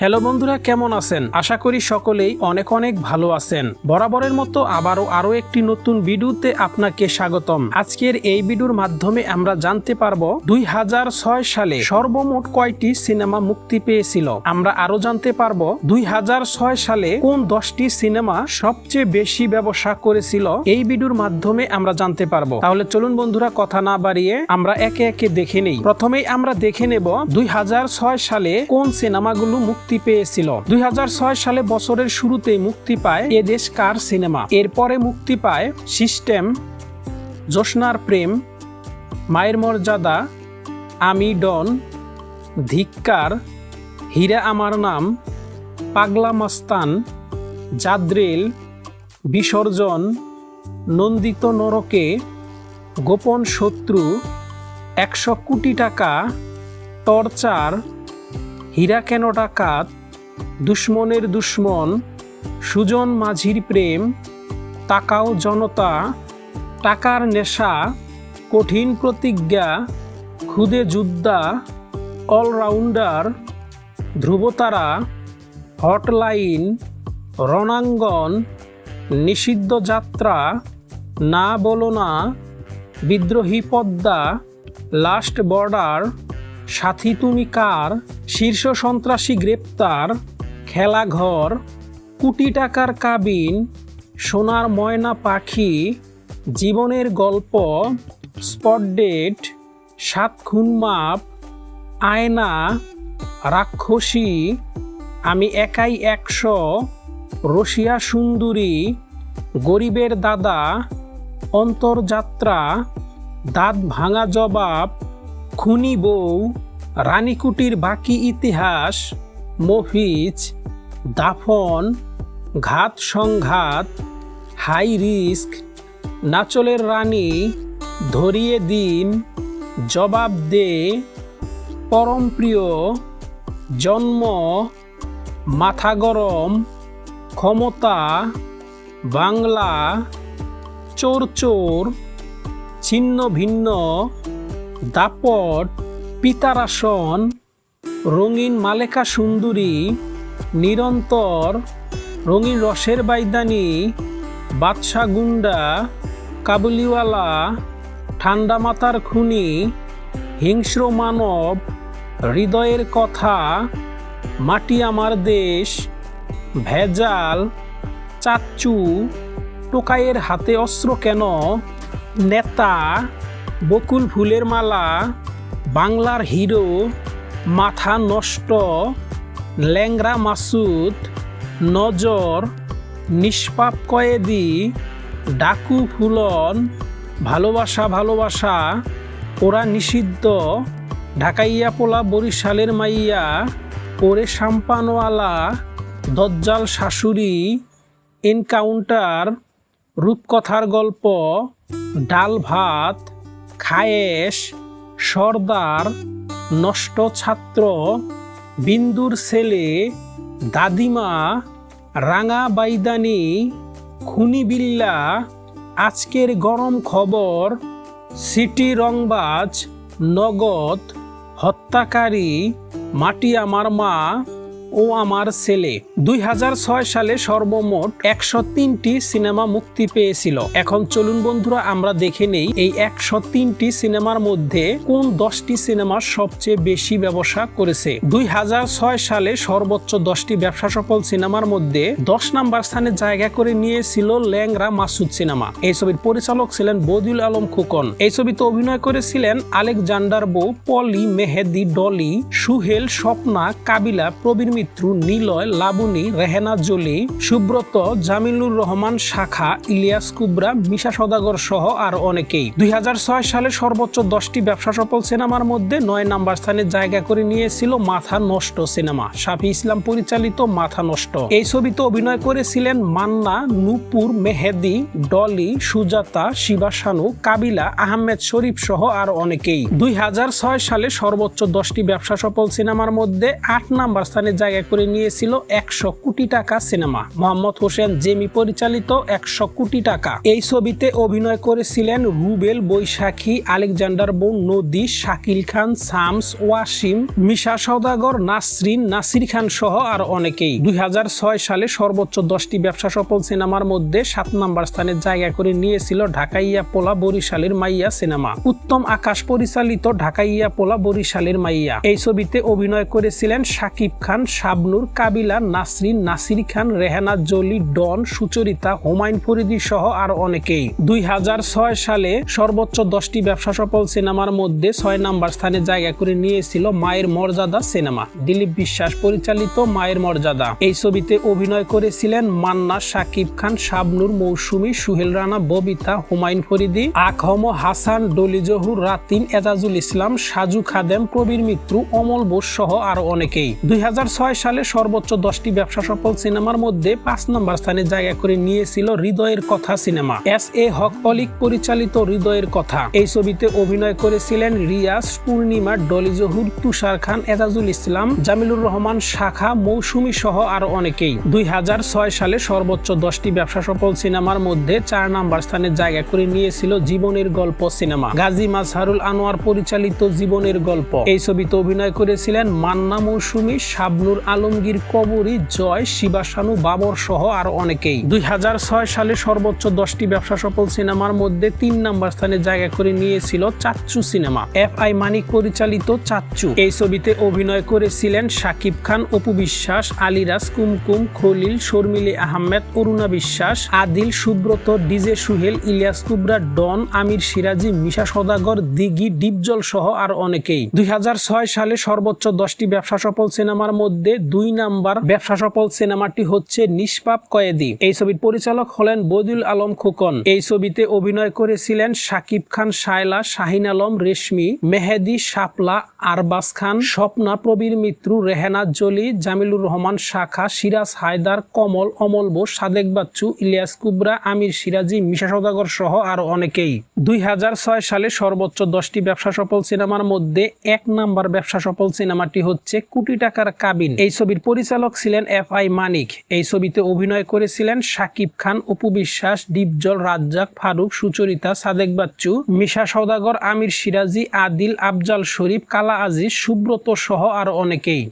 Hello বন্ধুরা, কেমন আছেন? আশা করি সকলেই অনেক অনেক ভালো আছেন। বরাবরের মতো আবারও আরও একটি নতুন ভিডিওতে আপনাকে স্বাগতম। আজকের এই ভিডিওর মাধ্যমে আমরা জানতে পারব, দুই সালে সর্বমোট কয়টি সিনেমা মুক্তি পেয়েছিল? আমরা আরও জানতে পারব, দুই সালে কোন দশটি সিনেমা সবচেয়ে বেশি ব্যবসা করেছিল? এই ভিডিওর মাধ্যমে আমরা জানতে পারব। তাহলে চলুন বন্ধুরা, কথা না বাড়িয়ে আমরা একে একে দেখে নেই। প্রথমেই আমরা দেখে নেব, দুই হাজার ছয় সালে কোন সিনেমাগুলো মুক্তি পেয়েছিল। দুই হাজার ছয় সালে বছরের শুরুতেই মুক্তি পায় এ দেশ কার সিনেমা। এরপরে মুক্তি পায় সিস্টেম, জোসনার প্রেম, মায়ের মর্যাদা, আমি ডন, ধিক্কার, হীরা আমার নাম, পাগলা মাস্তান, জাদ্রেল, বিসর্জন, নন্দিত নরকে, গোপন শত্রু, একশো কোটি টাকা, টর্চার হীরা কেন ডাকাত? দুশ্মনের দুশ্মন, সুজন মাঝির প্রেম, তাকাও জনতা, টাকার নেশা, কঠিন প্রতিজ্ঞা ক্ষুদে যোদ্ধা, অলরাউন্ডার, ধ্রুবতারা, হটলাইন, রণাঙ্গন, নিষিদ্ধ যাত্রা, না বলো না, বিদ্রোহী পদ্মা, লাস্ট বর্ডার সাথী তুমি কার? শীর্ষ সন্ত্রাসী গ্রেপ্তার। খেলাঘর কোটি টাকার কাবিন। সোনার ময়না পাখি। জীবনের গল্প। Spot date. সাত খুন মাপ। আয়না। রাক্ষসী। আমি একাই একশো। রশিয়া সুন্দরী। গরিবের দাদা। অন্তর্যাত্রা। দাঁত ভাঙা জবাব। খুনি বউ, রানীকুটির বাকি ইতিহাস, মফিজ, দাফন, ঘাত সংঘাত, হাই রিস্ক, নাচলের রানী, ধরিয়ে দিন, জবাব দে পরমপ্রিয় জন্ম, মাথা গরম, ক্ষমতা, বাংলা, চোর চোর, ছিন্ন ভিন্ন দাপট পিতারাসন রঙিন মালেকা সুন্দরী, নিরন্তর, রঙিন রসের বাইদানি, বাদশা গুন্ডা, কাবুলিওয়ালা, ঠান্ডা মাতার খুনি, হিংস্র মানব, হৃদয়ের কথা, মাটি আমার দেশ, ভেজাল, চাচ্চু, টোকাইয়ের হাতে অস্ত্র কেন, নেতা বকুল ফুলের মালা, বাংলার হিরো, মাথা নষ্ট ল্যাংরা মাসুদ, নজর, নিষ্পাপ কয়েদি, ডাকু ফুলন, ভালোবাসা ভালোবাসা, ওরা নিষিদ্ধ, ঢাকাইয়া পোলা বরিশালের মাইয়া, ওরে সাম্পানওয়ালা, দজ্জাল শাশুড়ি, এনকাউন্টার, রূপকথার গল্প, ডাল ভাত খায়েশ, সর্দার নষ্ট ছাত্র বিন্দুর ছেলে, দাদিমা, রাঙা বাইদানি খুনি বিল্লা আজকের গরম খবর, সিটি রংবাজ, নগদ, হত্যাকারী মাটিয়া আমার মা ও আমার ছেলে। দুই হাজার ছয় সালে সর্বমোট একশো তিনটি সিনেমা মুক্তি পেয়েছিল। এখন চলুন বন্ধুরা, আমরা দেখে নেই এই একশো তিনটি সিনেমার মধ্যে কোন দশটি সিনেমা সবচেয়ে বেশি ব্যবসা করেছে। দুই সালে সর্বোচ্চ দশটি ব্যবসা সফল সিনেমার মধ্যে দশ নাম্বার স্থানে জায়গা করে নিয়েছিল ল্যাংরা মাসুদ সিনেমা। এই ছবির পরিচালক ছিলেন বদিউল আলম খুকন। এই ছবিতে অভিনয় করেছিলেন আলেকজান্ডার বউ পলি মেহেদি ডলি, সুহেল স্বপ্না, কাবিলা প্রবীর মিত্র, নিলয়, লাবণী, রেহেনা, জলি, সুব্রত, জামিলুর রহমান, শাখা, ইলিয়াস, কুবরা, মিশা সদাগর সহ আর অনেকেই। দুই সালে সর্বোচ্চ দশটি ব্যবসা সফল সিনেমার মধ্যে নয় নাম্বার স্থানে জায়গা করে নিয়েছিল মাথা নষ্ট সিনেমা, শাফি ইসলাম পরিচালিত মাথা নষ্ট। এই ছবিতে অভিনয় করেছিলেন মান্না, নূপুর, মেহেদি, ডলি, সুজাতা শিবাসানু কাবিলা, আহমেদ শরীফ সহ আর অনেকেই। দুই হাজার ছয় সালে সর্বোচ্চ দশটি ব্যবসা সফল সিনেমার মধ্যে আট নাম্বার স্থানে জায়গা করে নিয়েছিল একশো কোটি টাকা সিনেমা। মোহাম্মদ হোসেন জেমি পরিচালিত একশো কোটি টাকা। এই ছবিতে অভিনয় করেছিলেন রুবেল বৈশাখী, আলেকজান্ডার বোন নদী শাকিল খান, শামস ওয়াসিম, মিশা সওদাগর, নাসরিন, নাসির খান সহ আর অনেকেই। দুই সালে সর্বোচ্চ দশটি ব্যবসা সফল সিনেমার মধ্যে সাত নম্বর স্থানে জায়গা করে নিয়েছিল ঢাকাইয়া পোলা বরিশালের মাইয়া সিনেমা। উত্তম আকাশ পরিচালিত ঢাকাইয়া পোলা বরিশালের মাইয়া। এই ছবিতে অভিনয় করেছিলেন শাকিব খান শাবনুর, কাবিলা, নাসরিন, নাসির খান, রেহানা, জলি, ডন, সুচরিতা, হুমায়ুন ফরিদি সহ আর অনেকেই। দুই সালে সর্বোচ্চ দশটি ব্যবসা সফল সিনেমার মধ্যে ছয় নাম্বার স্থানে জায়গা করে নিয়েছিল মায়ের মর্যাদা সিনেমা। দিলীপ বিশ্বাস পরিচালিত মায়ের মর্যাদা। এই ছবিতে অভিনয় করেছিলেন মান্না শাকিব খান, শাবনুর, মৌসুমী, সুহেল রানা, ববিতা, হুমায়ুন ফরিদি, আকহম, হাসান, ডলি জহুর, রাতিন, এজাজুল ইসলাম, সাজু খাদেম, প্রবীর মিত্র, অমল বোস সহ আরও অনেকেই। দুই সালে সর্বোচ্চ দশটি ব্যবসা সফল সিনেমার মধ্যে পাঁচ নম্বর স্থানে জায়গা করে নিয়েছিল হৃদয়ের কথা সিনেমা। এস এ হক অলিক পরিচালিত হৃদয়ের কথা। এই ছবিতে অভিনয় করেছিলেন রিয়াজ, পূর্ণিমা, ডলি জহুর, তুষার খান, এজাজুল ইসলাম, জামিলুর রহমান, শাখা, মৌসুমী সহ আরও অনেকেই। দুই হাজার ছয় সালে সর্বোচ্চ দশটি ব্যবসা সফল সিনেমার মধ্যে চার নাম্বার স্থানে জায়গা করে নিয়েছিল জীবনের গল্প সিনেমা। গাজী মাজহারুল আনোয়ার পরিচালিত জীবনের গল্প। এই ছবিতে অভিনয় করেছিলেন মান্না মৌসুমী শাবনুর আলমগীর কবরী, জয় শিবাসানু বাবর সহ আরও অনেকেই। দুই সালে সর্বোচ্চ দশটি ব্যবসা সফল সিনেমার মধ্যে তিন নাম্বার স্থানে জায়গা করে নিয়েছিল চাচ্চু সিনেমা। এফ আই মানিক পরিচালিত চাচ্চু। এই ছবিতে অভিনয় করেছিলেন শাকিব খান, অপু বিশ্বাস, আলিরাজ, কুমকুম, খলিল, শর্মিলি আহমেদ, অরুণা বিশ্বাস, আদিল, সুব্রত, ডিজে সুহেল, ইলিয়াস কুবরা ডন, আমির সিরাজি, মিশা সদাগর, দিঘি, ডিপজল সহ আর অনেকেই। দুই হাজার ছয় সালে সর্বোচ্চ দশটি ব্যবসা সফল সিনেমার মধ্যে দুই নাম্বার ব্যবসা সফল সিনেমাটি হচ্ছে নিষ্পাপ কয়েদি। এই ছবির পরিচালক হলেন বদুল আলম খোকন। এই ছবিতে অভিনয় করেছিলেন শাকিব খান, শায়লা, শাহিন আলম, রেশমি, মেহেদি, শাপলা, আরবাস খান, স্বপ্না, প্রবীর মিত্র, রেহানা জলি, জামিলুর রহমান, শাখা, সিরাজ হায়দার, কমল, অমল বোস, সাদেক বাচ্চু, ইলিয়াস কুবরা, আমির সিরাজি, মিশা সদাগর সহ আরও অনেকেই। দুই হাজার ছয় সালে সর্বোচ্চ দশটি ব্যবসা সফল সিনেমার মধ্যে এক নাম্বার ব্যবসা সফল সিনেমাটি হচ্ছে কোটি টাকার কাবিন। এই ছবির পরিচালক ছিলেন এফ আই মানিক। এই ছবিতে অভিনয় করেছিলেন শাকিব খান, অপু বিশ্বাস, ডিপজল রাজ্জাক, ফারুক, সুচরিতা, সাদেক বাচ্চু, মিশা সৌদাগর আমির সিরাজি, আদিল আফজাল শরীফ, কালা আজিজ, সুব্রত সহ আরও অনেকেই।